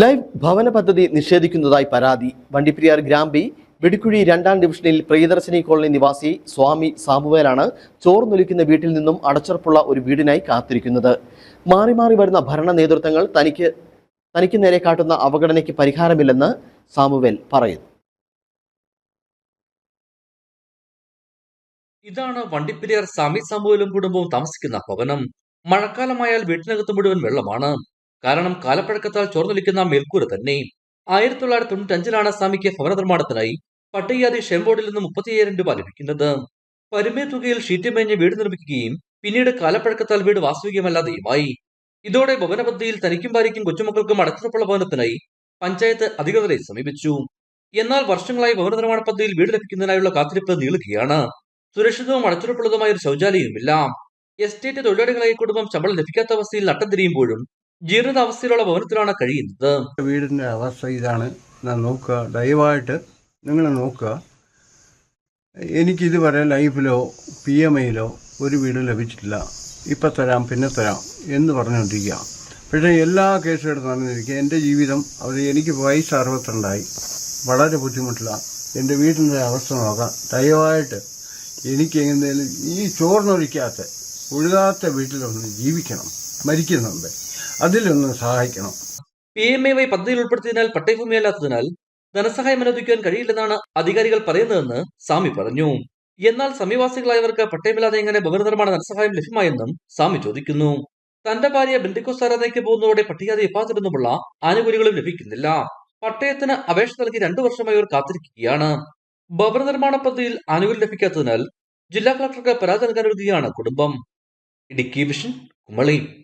Live ഭവന പദ്ധതി നിഷേധിക്കുന്നതായി പരാതി. വണ്ടിപ്പെരിയാർ ഗ്രാമ്പി വെടിക്കുഴി രണ്ടാം ഡിവിഷനിൽ പ്രിയദർശിനി കോളനി നിവാസി സ്വാമി സാമുവേലാണ് ചോർന്നൊലിക്കുന്ന വീട്ടിൽ നിന്നും അടച്ചുറപ്പുള്ള ഒരു വീടിനായി കാത്തിരിക്കുന്നത്. മാറി മാറി വരുന്ന ഭരണ നേതൃത്വങ്ങൾ തനിക്ക് തനിക്ക് നേരെ കാട്ടുന്ന അവഗണനയ്ക്ക് പരിഹാരമില്ലെന്ന് സാമുവേൽ പറയുന്നു. ഇതാണ് വണ്ടിപ്പെരിയാർ സ്വാമി സാമുവേലും കുടുംബവും താമസിക്കുന്ന ഭവനം. മഴക്കാലമായാൽ വീട്ടിനകത്ത് മുഴുവൻ വെള്ളമാണ്. കാരണം കാലപ്പഴക്കത്താൽ ചോർന്നൊലിക്കുന്ന മേൽക്കൂര തന്നെ ആയിരത്തി തൊള്ളായിരത്തി തൊണ്ണൂറ്റി അഞ്ചിലാണ് സ്വാമിക്ക് ഭവന നിർമ്മാണത്തിനായി പട്ടികാതി ഷെംബോർഡിൽ നിന്ന് മുപ്പത്തിയ്യായിരം രൂപ ലഭിക്കുന്നത്. പരിമിത തുകയിൽ ഷീറ്റ് മേഞ്ഞ് വീട് നിർമ്മിക്കുകയും പിന്നീട് കാലപ്പഴക്കത്താൽ വീട് വാസ്തവികമല്ലാതെയുമായി. ഇതോടെ ഭവനപദ്ധതിയിൽ തനിക്കും ഭാര്യയ്ക്കും കൊച്ചുമക്കൾക്കും അടച്ചുറപ്പുള്ള ഭവനത്തിനായി പഞ്ചായത്ത് അധികൃതരെ സമീപിച്ചു. എന്നാൽ വർഷങ്ങളായി ഭവന നിർമ്മാണ പദ്ധതിയിൽ വീട് ലഭിക്കുന്നതിനായുള്ള കാത്തിരിപ്പ് നീളുകയാണ്. സുരക്ഷിതവും അടച്ചുറപ്പുള്ളതുമായ ഒരു ശൗചാലയവുമില്ല. എസ്റ്റേറ്റ് തൊഴിലാളികളായ കുടുംബം ശമ്പളം ലഭിക്കാത്ത അവസ്ഥയിൽ നട്ടം തിരിയുമ്പോഴും ജീർണിത അവസ്ഥയിലുള്ള ഭവനത്തിലാണ് കഴിയുന്നത്. വീടിന്റെ അവസ്ഥ ഇതാണ്. ഞാൻ നോക്കുക. ദയവായിട്ട് നിങ്ങൾ നോക്കുക. എനിക്കിതുവരെ ലൈഫിലോ പി എം ഐയിലോ ഒരു വീട് ലഭിച്ചിട്ടില്ല. ഇപ്പം തരാം പിന്നെ തരാം എന്ന് പറഞ്ഞുകൊണ്ടിരിക്കുക. പക്ഷേ എല്ലാ കേസുകളും നടന്നിരിക്കുക എന്റെ ജീവിതം അവർ എനിക്ക് വയസ്സ് അറുപത്തിരണ്ടായി. വളരെ ബുദ്ധിമുട്ടിലാണ്. എന്റെ വീടിന്റെ അവസ്ഥ നോക്കാം. ദയവായിട്ട് എനിക്ക് എങ്ങനെയും ഈ ചോർന്നൊഴിക്കാത്ത ഒഴുകാത്ത വീട്ടിലൊന്ന് ജീവിക്കണം. മരിക്കുന്നുണ്ട്. അതിലൊന്ന് സഹായിക്കണം. പി എം എ വൈ ഉൾപ്പെടുത്തിയതിനാൽ പട്ടയഭൂമിയല്ലാത്തതിനാൽ ധനസഹായം അനുവദിക്കാൻ കഴിയില്ലെന്നാണ് അധികാരികൾ പറയുന്നതെന്ന് സാമി പറഞ്ഞു. എന്നാൽ സമീപവാസികളായവർക്ക് പട്ടയമില്ലാതെ എങ്ങനെ ഭവന നിർമ്മാണ ധനസഹായം ലഭ്യമായെന്നും സാമി ചോദിക്കുന്നു. തന്റെ ഭാര്യ ബന്ധുക്കോസ് ആരാധനയ്ക്ക് പോകുന്നതോടെ പട്ടികജാതി വിഭാഗത്തിൽ നിന്നുമുള്ള ആനുകൂല്യങ്ങളും ലഭിക്കുന്നില്ല. പട്ടയത്തിന് അപേക്ഷ നൽകി രണ്ടു വർഷമായി അവർ കാത്തിരിക്കുകയാണ്. ഭവന നിർമ്മാണ പദ്ധതിയിൽ ആനുകൂല്യം ലഭിക്കാത്തതിനാൽ ജില്ലാ കളക്ടർക്ക് പരാതി നൽകാനൊരുങ്ങുകയാണ് കുടുംബം. ഇടുക്കി വിഷൻ കുമളി.